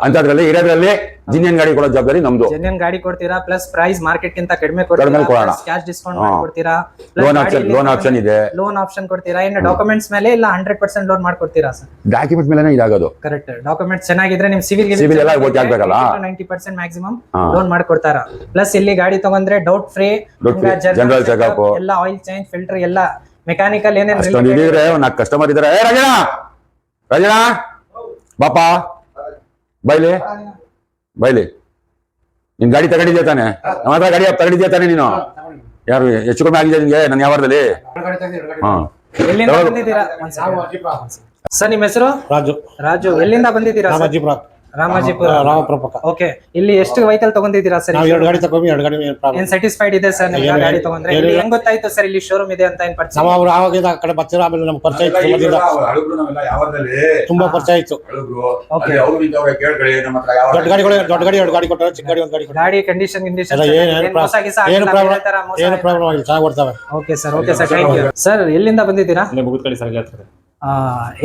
ಅಂತದ್ರಲ್ಲಿ ಇರೋದ್ರಲ್ಲಿ ಜಿನಿಯನ್ ಗಾಡಿ ಕೊಡೋ ಜವಾಬ್ದಾರಿ ನಮ್ದು. ಜೆನ್ಯನ್ ಗಾಡಿ ಕೊಡ್ತೀರಾ ಪ್ಲಸ್ ಪ್ರೈಸ್ ಮಾರ್ಕೆಟ್ ಗಿಂತ ಕಡಿಮೆ ಕಡಿಮೆ ಕೊಡೋಣ. ಕ್ಯಾಶ್ ಡಿಸ್ಕೌಂಟ್ ಹಾ. ಕೊಡ್ತೀರಾ ಲೋನ್ ಆಪ್ಷನ್ ಲೋನ್ ಆಪ್ಷನ್ ಇದೆ. ಲೋನ್ ಆಪ್ಷನ್ ಕೊಡ್ತೀರಾ ಇನ್ನು ಡಾಕ್ಯುಮೆಂಟ್ಸ್ ಮೇಲೆ ಇಲ್ಲ ಹಂಡ್ರೆಡ್ ಪರ್ಸೆಂಟ್ ಲೋನ್ ಮಾಡ್ಕೊಡ್ತೀರಾ ಸರ್ ಡಾಕ್ಯುಮೆಂಟ್ ಮೇಲೆ ಇದಾಗೋದು. ಕರೆಕ್ಟ್ ಡಾಕ್ಯುಮೆಂಟ್ಸ್ ಚೆನ್ನಾಗಿದ್ರೆ ನಿಮ್ ಸಿವಿಲ್ ಸಿವಿಲ್ ಎಲ್ಲ ಓಕೆ ಆಗ್ಬೇಕಲ್ಲ? ನೈಂಟಿ ಪರ್ಸೆಂಟ್ ಮ್ಯಾಕ್ಸಿಮಮ್ ಹಾ. ಲೋನ್ ಮಾಡ್ಕೊಡ್ತಾರ. ಪ್ಲಸ್ ಇಲ್ಲಿ ಗಾಡಿ ತಗೊಂಡ್ರೆ doubt free general free, general checkup. ಎಲ್ಲ ಆಯಿಲ್ ಚೇಂಜ್ ಫಿಲ್ಟರ್ ಎಲ್ಲ ಮೆಕ್ಯಾನಿಕಲ್ ಏನೇನ್ ಅಷ್ಟೊಂದು related- ಇದ್ರೆ ನಾಲ್ಕು ಕಸ್ಟಮರ್ ಇದಾರೆ. ಏ ರಾಜಣ್ಣ ರಾಜಣ್ಣ ಬಾಪ! ಬೈಲಿ? ಬೈಲಿ. ನಿನ್ ಗಾಡಿ ತಗೊಂಡಿದ್ಯಾ ತಾನೆ? ನಮ್ಮ ಹತ್ರ ಗಾಡಿ ತಗೊಂಡಿದ್ಯಾ ತಾನೆ ನೀನು? ಯಾರು ಹೆಚ್ಚು ಕಮ್ಮಿ ಆಗಿದೆ ನಿನ್ಗೆ ನನ್ನ ಯಾವಾರದಲ್ಲಿ ಹಾ. ಎಲ್ಲಿಂದ? ಬಂದಿದ್ದೀರಾ? ಸರ್ ನಿಮ್ಮ ಹೆಸರು? ರಾಜು. ರಾಜು. ಎಲ್ಲಿಂದ ಬಂದಿದ್ದೀರಾ ರಾಮಾಜಿಪುರ ರಾಮಾಜಿಪುರ. ರಾಮಪುರ ಪಕ್ಕ ಓಕೆ ಇಲ್ಲಿ ಎಷ್ಟು ವೆಹಿಕಲ್ ತಗೊಂಡಿದ್ದೀರಾ ಸರ್ ನಾವು ಎರಡು ಗಾಡಿ ತಗೊಂಡು ಎರಡು ಗಾಡಿ ಪ್ರಾಬ್ಲಮ್ ಏನ್ ಸ್ಯಾಟಿಸ್ಫೈಡ್ ಇದೆ ಸರ್ ನಿಮ್ಗೆ ಗಾಡಿ ತಗೊಂಡ್ರೆ? ಇಲ್ಲಿ ಹೆಂಗ್ ಗೊತ್ತಾಯ್ತು ಸರ್ ಇಲ್ಲಿ ಶೋರೂಮ್ ಇದೆ ಅಂತ ಏನ್ ಪರಿಚಯ? ನಾವು ಅವ್ರು ಆ ಕಡೆ ಬರ್ತೀರ ಆಮೇಲೆ ನಮ್ಮ ಪರಿಚಯ ಇತ್ತು ತುಂಬಾ ಪರಿಚಯ ಇತ್ತು Okay. ದೊಡ್ಡ ಗಾಡಿಗಳು ದೊಡ್ಡ ಗಾಡಿ ಎರಡು ಗಾಡಿ ಕೊಟ್ಟರೆ ಚಿಕ್ಕ ಗಾಡಿ ಒಂದು ಗಾಡಿ ಕೊಟ್ಟರೆ. ಗಾಡಿ ಕಂಡೀಷನ್ ಕಂಡೀಷನ್ ಎಲ್ಲ ಏನು ಏನು ಪ್ರಾಬ್ಲಮ್ ಏನು ಪ್ರಾಬ್ಲಮ್ ಏನು ಪ್ರಾಬ್ಲಮ್ ಆಗಿಲ್ಲ ಚೆನ್ನಾಗಿ okay sir okay sir thank you sir ಎಲ್ಲಿಂದ ಬಂದಿದ್ದೀರಾ? ಇಲ್ಲೇ ಮುಗಿದ್ಕಳಿ ಸರ್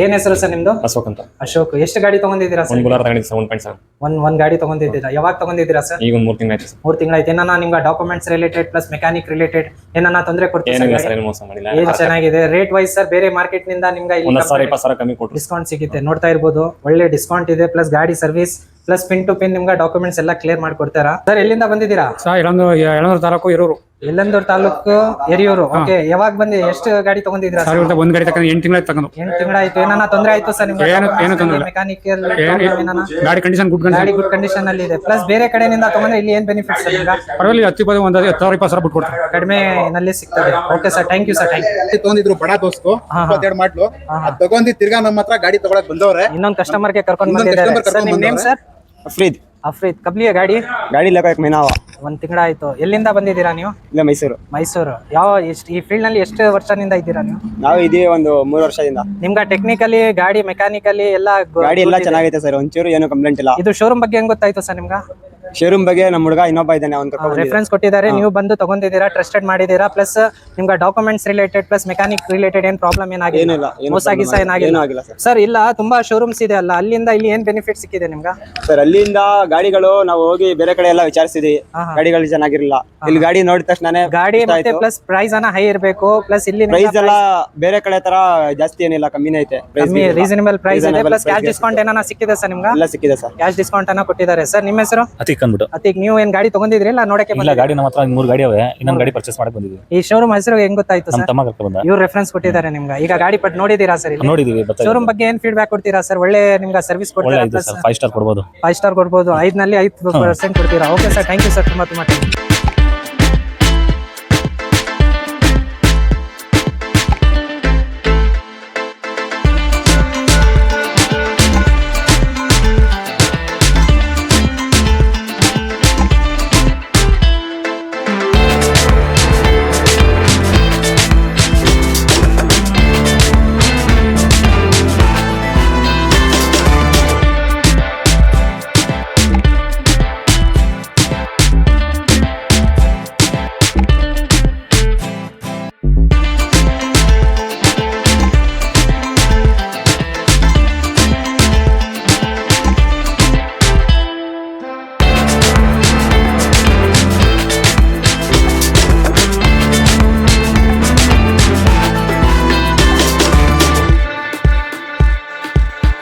ಏನ್ ಹೆಸರು ಸರ್ ನಿಮ್ದು? ಅಶೋಕ್ ಅಂತ. ಅಶೋಕ್. ಎಷ್ಟು ಗಾಡಿ ತಗೊಂಡಿದ್ದೀರಾ ಒಂದು ಸರ್ ಪಾಯಿಂಟ್ ಸೆವೆನ್ ಒಂದ್ ಒಂದ್ ಗಾಡಿ ತಗೊಂಡಿದ್ದೀರಾ? ಯಾವಾಗ ತಗೊಂಡಿದ್ದೀರಾ ಸರ್? ಈಗ ಒಂದು ಮೂರು ತಿಂಗಳು ಆಯ್ತು ಸರ್. ಮೂರ್ ತಿಂಗಳಾಯ್ತು ಏನಾನ ನಿಮ್ಗೆ documents related plus mechanic related ಏನಾನ ತೊಂದರೆ ಕೊಡ್ತೀರಾ ಏನಿಲ್ಲ ಸರ್ ಸರ್ ಏನು ಮೋಸ ಮಾಡಿಲ್ಲ. ಏನ್ ಚೆನ್ನಾಗಿದೆ? ರೇಟ್ ವೈಸ್ ಸರ್ ಬೇರೆ ಮಾರ್ಕೆಟ್ನಿಂದ ನಿಮ್ಗೆ ಒಂದ್ ಹತ್ತು ಸಾವಿರ ಇಪ್ಪತ್ತು ಸಾವಿರ ಕಮ್ಮಿ ಕೊಟ್ರು. ಡಿಸ್ಕೌಂಟ್ ಸಿಗುತ್ತೆ. ನೋಡ್ತಾ ಇರ್ಬೋದು. ಒಳ್ಳೆ ಡಿಸ್ಕೌಂಟ್ ಇದೆ ಪ್ಲಸ್ ಗಾಡಿ service plus pin to pin ನಿಮ್ಗೆ ಡಾಕ್ಯುಮೆಂಟ್ಸ್ ಎಲ್ಲ ಕ್ಲಿಯರ್ ಮಾಡ್ಕೊಡ್ತಾರಾ? ಸರ್ ಎಲ್ಲಿಂದ ಬಂದಿದ್ದೀರಾ? ಸರ್ ಎಳನೂರು ತಾಲೂಕು ಇರೋರು. ಎಲ್ಲಂದೂರು ತಾಲೂಕು ಎರಿಯೂರು. ಓಕೆ ಯಾವಾಗ ಬಂದಿ? ಎಷ್ಟು ಗಾಡಿ ತಗೊಂಡಿದ್ದೀರಾ ಸರ್ ಒಂದು ಒಂದ್ ಗಾಡಿ ತಗೊಂಡು ಎಂಟು ತಿಂಗಳ ತಗೊಂಡು. ಎಂಟು ತಿಂಗಳಾಯ್ತು. ಏನಾನ ತೊಂದ್ರೆ ಆಯ್ತು ಸರ್ ನಿಮ್ಗೆ? ಏನು- ಏನು ತೊಂದ್ರೆ ಇಲ್ಲ. ಮೆಕ್ಯಾನಿಕಲ್ ಗಾಡಿ ಕಂಡೀಷನ್ ಗುಡ್ ಗಾಡಿ ಕಂಡೀಷನ್ ಗುಡ್ ಕಂಡೀಷನ್ ಅಲ್ಲಿ ಇದೆ. ಪ್ಲಸ್ ಬೇರೆ ಕಡೆಯಿಂದ ತಗೊಂಡ್ರೆ ಇಲ್ಲಿ ಏನ್ ಬೆನಿಫಿಟ್ಸ್ ಈಗ ಪರವಾಗಿಲ್ಲ ಹತ್ತು ಇಪ್ಪತ್ತು ಒಂದು ಹತ್ತು ಸಾವಿರ ಇಪ್ಪತ್ತು ಸಾವಿರ ಬಿಟ್ಟು ಕೊಡ್ತಾರೆ ಕಡಿಮೆ ನಲ್ಲಿ ಸಿಗ್ತದೆ. Okay sir thank you sir thank you ತಗೊಂಡಿದ್ರು Bada ದೋಸ್ತು ಇಪ್ಪತ್ತೆರಡು ಮಾಡ್ಲು. ಅದ್ ತಗೊಂಡಿ ತಿರ್ಗಾ ನಮ್ಮ ಹತ್ರ ಗಾಡಿ ತಗೊಳಕ್ ಬಂದವ್ರೆ. ಇನ್ನೊಂದು ಕಸ್ಟಮರ್ಗೆ ಕರ್ಕೊಂಡು ಇನ್ನೊಂದ್ ಬಂದಿದ್ದಾರೆ. customer ಸರ್ ನಿಮ್ ನೇಮ್ ಕರ್ಕೊಂಡ್ ಸರ್ ಅಫ್ರೀದ್. ಅಫ್ರೀದ್ ಕಬ್ಲಿಯ ಗಾಡಿ? ಗಾಡಿ ಲೆಕ್ಕ ಮೈನಾವ ಒಂದ್ ತಿಂಗಳಾಯ್ತು ಎಲ್ಲಿಂದ ಬಂದಿದ್ದೀರಾ ನೀವು? ಇಲ್ಲ ಮೈಸೂರು. ಮೈಸೂರು. ಯಾವ ಎಷ್ಟು ಈ ಫೀಲ್ಡ್ನಲ್ಲಿ ಎಷ್ಟು ವರ್ಷದಿಂದ ಇದ್ದೀರಾ ನೀವು? ನಾವು ಇದೀವಿ ಒಂದು ಮೂರು ವರ್ಷದಿಂದ. ನಿಮ್ಗೆ ಟೆಕ್ನಿಕಲಿ ಗಾಡಿ ಮೆಕ್ಯಾನಿಕಲಿ ಎಲ್ಲ ಗಾಡಿ ಎಲ್ಲ. ಚೆನ್ನಾಗೈತೆ ಸರ್. ಒಂಚೂರು ಏನು ಕಂಪ್ಲೇಂಟ್ ಇಲ್ಲ. ಇದು ಶೋರೂಮ್ ಬಗ್ಗೆ ಹೆಂಗ್ ಗೊತ್ತಾಯ್ತು ಸರ್ ನಿಮ್ಗೆ? ಶೋರೂಮ್ ಬಗ್ಗೆ ನಮ್ಮ ಹುಡುಗ ಇನ್ನೊಬ್ಬ ಇದ್ದಾನೆ ಅವ್ನು ಕರ್ಕೊಂಡು ರೆಫರೆನ್ಸ್ ಕೊಟ್ಟಿದ್ದಾರೆ. ನೀವು ಬಂದು ತಗೊಂಡಿದ್ದೀರಾ ಟ್ರಸ್ಟೆಡ್ ಮಾಡಿದ್ದೀರಾ ಪ್ಲಸ್ ನಿಮ್ಗೆ documents related plus mechanic related ಏನ್ ಪ್ರಾಬ್ಲಮ್ ಏನಾಗಿಲ್ಲ? ಏನಿಲ್ಲ ಏನು ಮೋಸ ಗೀಸ ಏನೂ ಏನಾಗಿಲ್ಲ. ಆಗಿಲ್ಲ ಸರ್. ಸರ್ ಇಲ್ಲ ತುಂಬಾ ಶೋರೂಮ್ಸ್ ಇದೆ ಅಲ್ಲ ಅಲ್ಲಿಂದ ಇಲ್ಲಿ ಏನ್ ಬೆನಿಫಿಟ್ ಸಿಕ್ಕಿದೆ ನಿಮ್ಗೆ? ಸರ್ ಅಲ್ಲಿಂದ ಗಾಡಿಗಳು ನಾವು ಹೋಗಿ ಬೇರೆ ಕಡೆ ಎಲ್ಲ ವಿಚಾರಿಸಿದ್ವಿ. ಗಾಡಿಗಳು ಚೆನ್ನಾಗಿರಲಿಲ್ಲ ಇಲ್ಲಿ ಗಾಡಿ ನೋಡಿದ ತಕ್ಷಣ ಗಾಡಿ ಮತ್ತೆ ಪ್ಲಸ್ ಪ್ರೈಸ್ ಅನ್ನ ಹೈ ಇರಬೇಕು ಪ್ಲಸ್ ಇಲ್ಲಿ ಪ್ರೈಸ್ ಎಲ್ಲ ಬೇರೆ ಕಡೆ ತರ ಜಾಸ್ತಿ ಏನಿಲ್ಲ ಕಮ್ಮಿನೇ ಐತೆ. ರೀಸನಬಲ್ ಪ್ರೈಸ್ ಇದೆ Reasonable plus cash price discount ಏನಾನ ಸಿಕ್ಕಿದೆ ಸರ್ ನಿಮ್ಗೆ? ಎಲ್ಲ ಸಿಕ್ಕಿದೆ ಸರ್. ಕ್ಯಾಶ್ ಡಿಸ್ಕೌಂಟ್ ಅನ್ನ ಕೊಟ್ಟಿದ್ದಾರೆ. ಸರ್ ನಿಮ್ಮ ಹೆಸರು? ಅತಿಕ್. ಅಂದ್ಬಿಟ್ಟು ಅದಕ್ಕೆ ನೀವು ಏನ್ ಗಾಡಿ ತಗೊಂಡಿದ್ರಿ? ಇಲ್ಲ ನೋಡಕ್ಕೆ ಇಲ್ಲ ಗಾಡಿ ನಮ್ಮ ಹತ್ರ ಮೂರು ಗಾಡಿ ಅವೆ. ಇನ್ನೊಂದು ಗಾಡಿ ಪರ್ಚೇಸ್ ಮಾಡಕ್ ಬಂದಿದ್ವಿ. ಈ ಶೋರೂಮ್ ಹೆಸರು ಹೆಂಗ್ ಗೊತ್ತಾಯ್ತು ನಮ್ಮ ಸರ್? ತಮ್ಮ ಕರ್ಕೊಂಡ್ ಬಂದ. ಇವ್ರು ರೆಫರೆನ್ಸ್ ಕೊಟ್ಟಿದ್ದಾರೆ ನಿಮ್ಗೆ. ಈಗ ಗಾಡಿ ಪಟ್ ನೋಡಿದೀರಾ ಸರ್ ಇಲ್ಲಿ? ನೋಡಿದೀವಿ ಬರ್ತಾ ಶೋರೂಮ್ ಬಗ್ಗೆ ಏನ್ ಫೀಡ್ಬ್ಯಾಕ್ ಕೊಡ್ತೀರಾ ಸರ್? ಒಳ್ಳೆ ನಿಮ್ಗೆ ಸರ್ವಿಸ್ ಒಳ್ಳೆ ಕೊಡ್ತೀರಾ ಇದೆ ಸರ್ ಫೈವ್ ಸ್ಟಾರ್ ಕೊಡ್ಬೋದು. ಫೈವ್ ಸ್ಟಾರ್ ಕೊಡ್ಬೋದು. ಐದ್ನಲ್ಲಿ ಐದು ಪರ್ಸೆಂಟ್ ಕೊಡ್ತೀರಾ? Okay sir thank you sir. ತುಂಬಾ ತುಂಬಾ thank you.